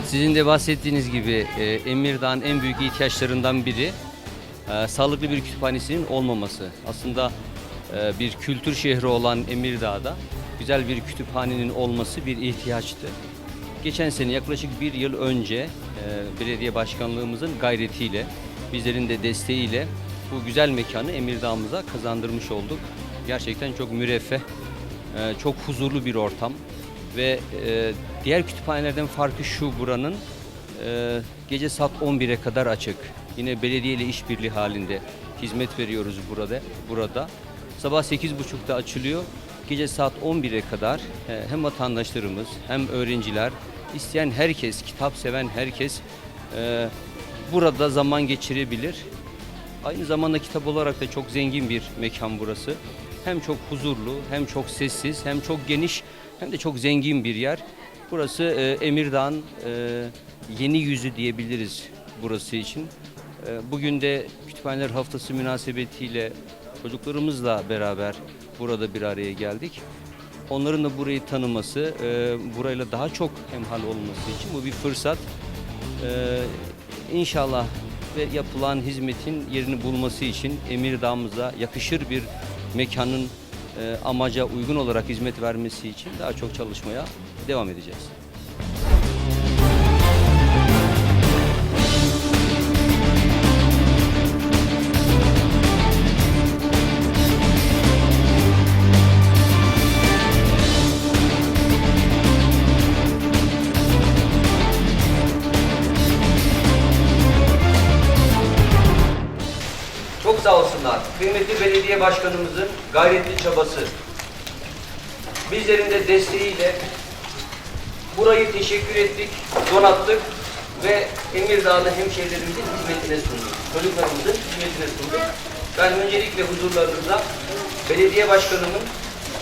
Sizin de bahsettiğiniz gibi e, Emirdağ'ın en büyük ihtiyaçlarından biri e, sağlıklı bir kütüphanesinin olmaması. Aslında e, bir kültür şehri olan Emirdağ'da güzel bir kütüphanenin olması bir ihtiyaçtı. Geçen sene yaklaşık bir yıl önce e, belediye başkanlığımızın gayretiyle, bizlerin de desteğiyle bu güzel mekanı Emirdağ'ımıza kazandırmış olduk. Gerçekten çok müreffeh, e, çok huzurlu bir ortam ve e, diğer kütüphanelerden farkı şu buranın e, gece saat 11'e kadar açık. Yine belediye ile işbirliği halinde hizmet veriyoruz burada. Burada sabah 8.30'da açılıyor. Gece saat 11'e kadar e, hem vatandaşlarımız hem öğrenciler isteyen herkes, kitap seven herkes e, burada zaman geçirebilir. Aynı zamanda kitap olarak da çok zengin bir mekan burası. Hem çok huzurlu, hem çok sessiz, hem çok geniş, hem de çok zengin bir yer. Burası e, Emirdağ'ın e, yeni yüzü diyebiliriz burası için. E, bugün de Kütüphaneler Haftası münasebetiyle çocuklarımızla beraber burada bir araya geldik. Onların da burayı tanıması, e, burayla daha çok hemhal olması için bu bir fırsat. Ee, inşallah ve yapılan hizmetin yerini bulması için Emirdağ'ımıza yakışır bir mekanın e, amaca uygun olarak hizmet vermesi için daha çok çalışmaya devam edeceğiz. Çok sağ olsunlar. Kıymetli belediye başkanımızın gayretli çabası. Bizlerin de desteğiyle burayı teşekkür ettik, donattık ve Emirdağlı hemşehrilerimizin hizmetine sunduk. Çocuklarımızın hizmetine sunduk. Ben öncelikle huzurlarınızda belediye başkanımın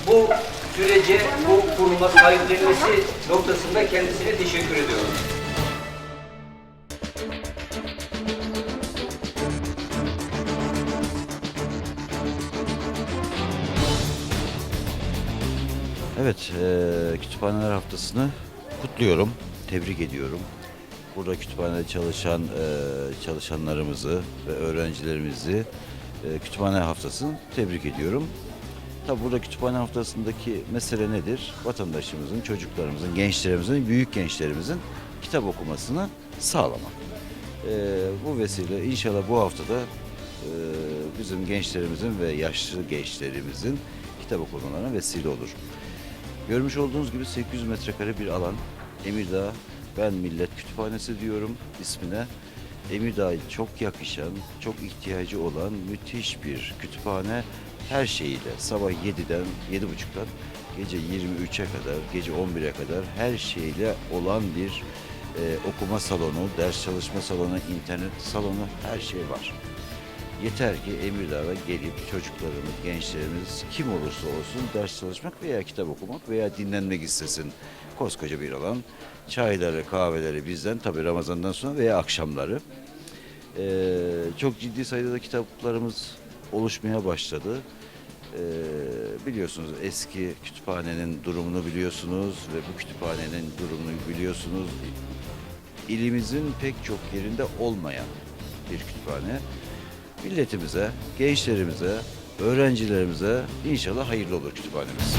bu sürece, bu kuruma sahiplenmesi noktasında kendisine teşekkür ediyorum. Evet, eee, Kütüphaneler Haftası'nı kutluyorum, tebrik ediyorum. Burada kütüphanede çalışan eee, çalışanlarımızı ve öğrencilerimizi eee, Kütüphane Haftası'nı tebrik ediyorum. Tabi burada Kütüphane Haftası'ndaki mesele nedir? Vatandaşımızın, çocuklarımızın, gençlerimizin, büyük gençlerimizin kitap okumasını sağlamak. Eee, bu vesile inşallah bu haftada eee, bizim gençlerimizin ve yaşlı gençlerimizin kitap okumalarına vesile olur. Görmüş olduğunuz gibi 800 metrekare bir alan. Emirdağ Ben Millet Kütüphanesi diyorum ismine. Emirdağ'a çok yakışan, çok ihtiyacı olan müthiş bir kütüphane. Her şeyiyle sabah 7'den 7.30'dan gece 23'e kadar, gece 11'e kadar her şeyle olan bir e, okuma salonu, ders çalışma salonu, internet salonu her şey var. Yeter ki Emirdağ'a gelip çocuklarımız, gençlerimiz kim olursa olsun ders çalışmak veya kitap okumak veya dinlenmek istesin. Koskoca bir alan. Çayları, kahveleri bizden tabii Ramazan'dan sonra veya akşamları. Ee, çok ciddi sayıda da kitaplarımız oluşmaya başladı. Ee, biliyorsunuz eski kütüphanenin durumunu biliyorsunuz ve bu kütüphanenin durumunu biliyorsunuz. İlimizin pek çok yerinde olmayan bir kütüphane milletimize, gençlerimize, öğrencilerimize inşallah hayırlı olur kütüphanemiz.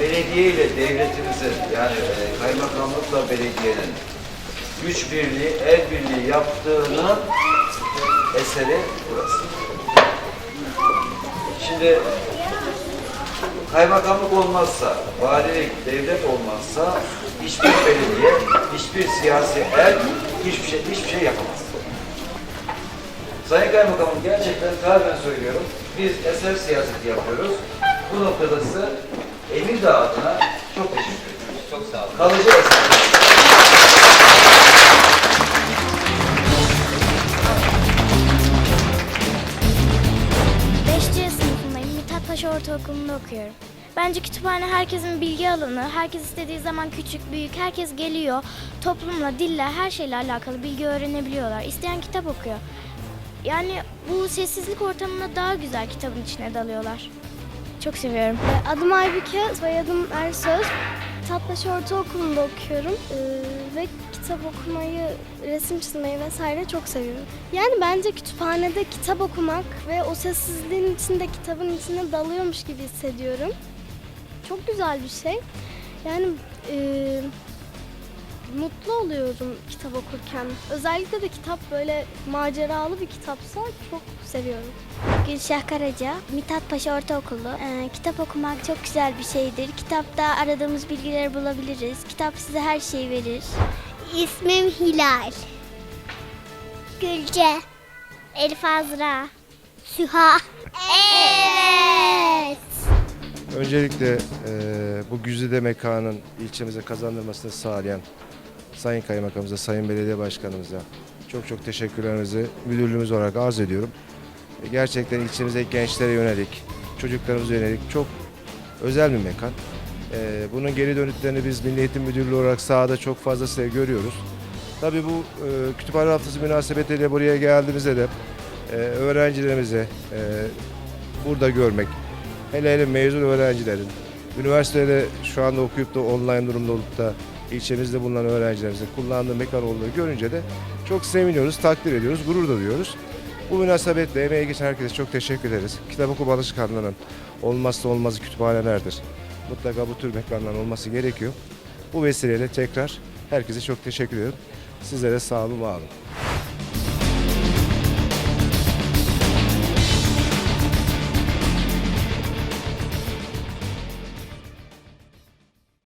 Belediye ile devletimizin yani e, kaymakamlıkla belediyenin güç birliği, el birliği yaptığının eseri burası. Şimdi kaymakamlık olmazsa, valilik, devlet olmazsa hiçbir belediye, hiçbir siyasi el hiçbir şey hiçbir şey yapamaz. Sayın Kaymakamım gerçekten kalben söylüyorum. Biz eser siyaseti yapıyoruz. Bu noktada size Emirdağ adına çok teşekkür ediyoruz. Çok sağ olun. Kalıcı eser. Bence kütüphane herkesin bilgi alanı. Herkes istediği zaman küçük, büyük, herkes geliyor. Toplumla, dille, her şeyle alakalı bilgi öğrenebiliyorlar. İsteyen kitap okuyor. Yani bu sessizlik ortamında daha güzel kitabın içine dalıyorlar. Çok seviyorum. Adım Aybüke, soyadım Ersöz. Tatlışı Ortaokulu'nda okuyorum Ee, ve kitap okumayı, resim çizmeyi vesaire çok seviyorum. Yani bence kütüphanede kitap okumak ve o sessizliğin içinde kitabın içine dalıyormuş gibi hissediyorum. Çok güzel bir şey. Yani e, mutlu oluyorum kitap okurken. Özellikle de kitap böyle maceralı bir kitapsa çok seviyorum. Gülşah Karaca, Mithat Paşa Ortaokulu. Ee, kitap okumak çok güzel bir şeydir. Kitapta aradığımız bilgileri bulabiliriz. Kitap size her şeyi verir. İsmim Hilal. Gülce. Elif Azra. Süha. Evet. Öncelikle e, bu güzide mekanın ilçemize kazandırmasını sağlayan Sayın Kaymakamımıza, Sayın Belediye Başkanımıza çok çok teşekkürlerimizi müdürlüğümüz olarak arz ediyorum. E, Gerçekten ilçemizdeki gençlere yönelik, çocuklarımıza yönelik çok özel bir mekan. E, bunun geri dönütlerini biz Milli Eğitim Müdürlüğü olarak sahada çok fazlasıyla görüyoruz. Tabii bu e, kütüphane haftası münasebetiyle buraya geldiğimizde de e, öğrencilerimize e, burada görmek, hele hele mezun öğrencilerin, üniversitede şu anda okuyup da online durumda olup da ilçemizde bulunan öğrencilerimizin kullandığı mekan olduğunu görünce de çok seviniyoruz, takdir ediyoruz, gurur da duyuyoruz. Bu münasebetle emeği geçen herkese çok teşekkür ederiz. Kitap okuma alışkanlığının olmazsa olmazı kütüphanelerdir. Mutlaka bu tür mekanların olması gerekiyor. Bu vesileyle tekrar herkese çok teşekkür ediyorum. Sizlere sağ olun, var olun.